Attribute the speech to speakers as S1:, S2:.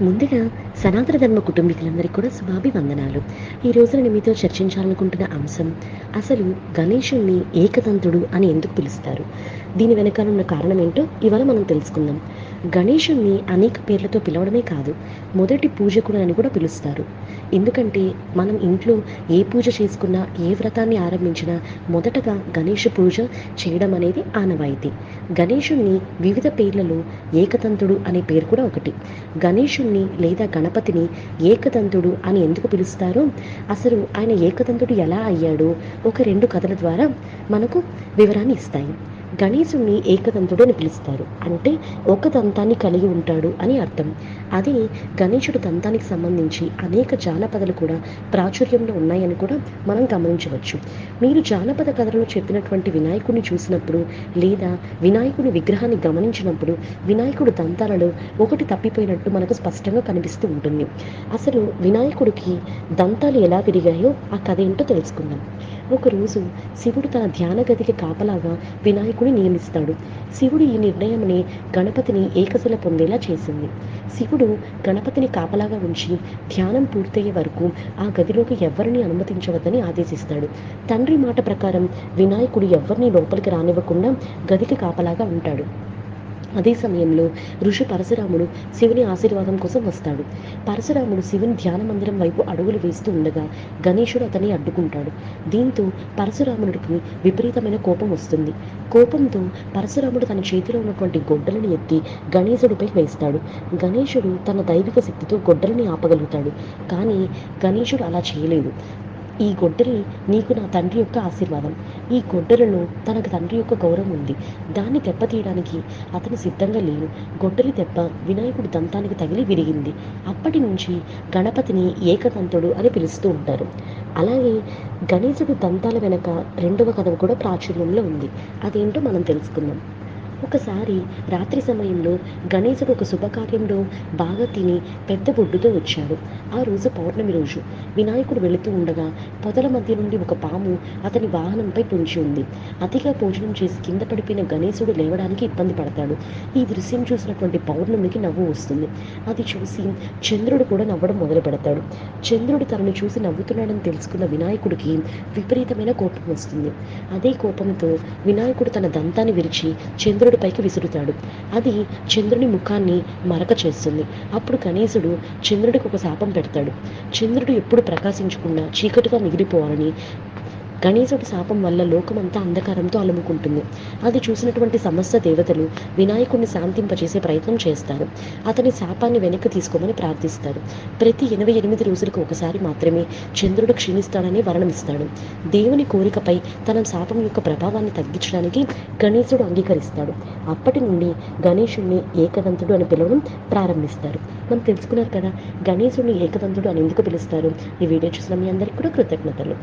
S1: ముందుగా సనాతన ధర్మ కుటుంబీకులందరికీ కూడా శుభాభివందనాలు. ఈ రోజున నేను మీతో చర్చించాలనుకుంటున్న అంశం అసలు గణేశుణ్ణి ఏకతంతుడు అని ఎందుకు పిలుస్తారు? దీని వెనకాల ఉన్న కారణం ఏంటో ఇవాళ మనం తెలుసుకుందాం. గణేశుణ్ణి అనేక పేర్లతో పిలవడమే కాదు మొదటి పూజకుడు అని కూడా పిలుస్తారు. ఎందుకంటే మనం ఇంట్లో ఏ పూజ చేసుకున్నా ఏ వ్రతాన్ని ఆరంభించినా మొదటగా గణేష పూజ చేయడం అనేది ఆనవాయితీ. గణేషుణ్ణి వివిధ పేర్లలో ఏకతంతుడు అనే పేరు కూడా ఒకటి. గణేషుణ్ణి లేదా గణపతిని ఏకతంతుడు అని ఎందుకు పిలుస్తారో అసలు ఆయన ఏకదంతుడు ఎలా అయ్యాడో ఒక రెండు కథల ద్వారా మనకు వివరాన్ని ఇస్తాయి. గణేశుణ్ణి ఏకదంతుడు అని పిలుస్తారు. అంటే ఒక దంతాన్ని కలిగి ఉంటాడు అని అర్థం. అదే గణేశుడు దంతానికి సంబంధించి అనేక జానపదలు కూడా ప్రాచుర్యంలో ఉన్నాయని కూడా మనం గమనించవచ్చు. మీరు జానపద కథలను చెప్పినటువంటి వినాయకుడిని చూసినప్పుడు లేదా వినాయకుని విగ్రహాన్ని గమనించినప్పుడు వినాయకుడు దంతాలలో ఒకటి తప్పిపోయినట్టు మనకు స్పష్టంగా కనిపిస్తూ ఉంటుంది. అసలు వినాయకుడికి దంతాలు ఎలా విరిగాయో ఆ కథ ఏంటో తెలుసుకుందాం. ఒకరోజు శివుడు తన ధ్యాన గదికి కాపలాగా వినాయకుడిని నియమిస్తాడు. శివుడు ఈ నిర్ణయంని గణపతిని ఏకశిల పొందేలా చేసింది. శివుడు గణపతిని కాపలాగా ఉంచి ధ్యానం పూర్తయ్యే వరకు ఆ గదిలోకి ఎవరిని అనుమతించవద్దని ఆదేశిస్తాడు. తండ్రి మాట ప్రకారం వినాయకుడు ఎవరిని లోపలికి రానివ్వకుండా గదికి కాపలాగా ఉంటాడు. అదే సమయంలో ఋషి పరశురాముడు శివుని ఆశీర్వాదం కోసం వస్తాడు. పరశురాముడు శివుని ధ్యాన మందిరం వైపు అడుగులు వేస్తూ ఉండగా గణేశుడు అతన్ని అడ్డుకుంటాడు. దీంతో పరశురాముడికి విపరీతమైన కోపం వస్తుంది. కోపంతో పరశురాముడు తన చేతిలో ఉన్నటువంటి గొడ్డలను ఎత్తి గణేశుడిపై వేస్తాడు. గణేశుడు తన దైవిక శక్తితో గొడ్డలని ఆపగలుగుతాడు. కానీ గణేశుడు అలా చేయలేదు. ఈ గొడ్డలి నీకు నా తండ్రి యొక్క ఆశీర్వాదం. ఈ గొడ్డలను తనకు తండ్రి యొక్క గౌరవం ఉంది. దాన్ని దెబ్బతీయడానికి అతను సిద్ధంగా లేదు గొడ్డలి దెబ్బ వినాయకుడి దంతానికి తగిలి విరిగింది. అప్పటి నుంచి గణపతిని ఏకదంతుడు అని పిలుస్తూ ఉంటారు. అలాగే గణేశుడి దంతాల వెనక రెండవ కథ కూడా ప్రాచుర్యంలో ఉంది. అదేంటో మనం తెలుసుకుందాం. ఒకసారి రాత్రి సమయంలో గణేశుడు ఒక శుభకార్యంలో బాగా తిని పెద్ద బొడ్డుతో వచ్చాడు. ఆ రోజు పౌర్ణమి రోజు. వినాయకుడు వెళుతూ ఉండగా పొదల మధ్య నుండి ఒక పాము అతని వాహనంపై పొంచి ఉంది. అతిగా భోజనం చేసి కింద పడిపోయిన గణేశుడు లేవడానికి ఇబ్బంది పడతాడు. ఈ దృశ్యం చూసినటువంటి పౌర్ణమికి నవ్వు వస్తుంది. అది చూసి చంద్రుడు కూడా నవ్వడం మొదలు పెడతాడు. చంద్రుడు తనను చూసి నవ్వుతున్నాడని తెలుసుకున్న వినాయకుడికి విపరీతమైన కోపం వస్తుంది. అదే కోపంతో వినాయకుడు తన దంతాన్ని విరిచి చంద్రుడు చంద్రుడిపైకి విసురుతాడు. అది చంద్రుని ముఖాన్ని మరక చేస్తుంది. అప్పుడు గణేశుడు చంద్రుడికి ఒక శాపం పెడతాడు. చంద్రుడు ఎప్పుడు ప్రకాశించకుండా చీకటిగా మిగిలిపోవాలని గణేశుడి శాపం వల్ల లోకమంతా అంధకారంతో అలుముకుంటుంది. అది చూసినటువంటి సమస్త దేవతలు వినాయకుడిని శాంతింపజేసే ప్రయత్నం చేస్తారు. అతని శాపాన్ని వెనక్కి తీసుకోమని ప్రార్థిస్తారు. ప్రతి ఎనభై ఎనిమిది రోజులకు ఒకసారి మాత్రమే చంద్రుడు క్షీణిస్తాడని వర్ణమిస్తాడు. దేవుని కోరికపై తన శాపం యొక్క ప్రభావాన్ని తగ్గించడానికి గణేశుడు అంగీకరిస్తాడు. అప్పటి నుండి గణేశుణ్ణి ఏకదంతుడు అని పిలవడం ప్రారంభిస్తారు. మనం తెలుసుకున్నారు కదా గణేశుడిని ఏకదంతుడు అని ఎందుకు పిలుస్తారు? ఈ వీడియో చూసిన మీ అందరికీ కూడా కృతజ్ఞతలు.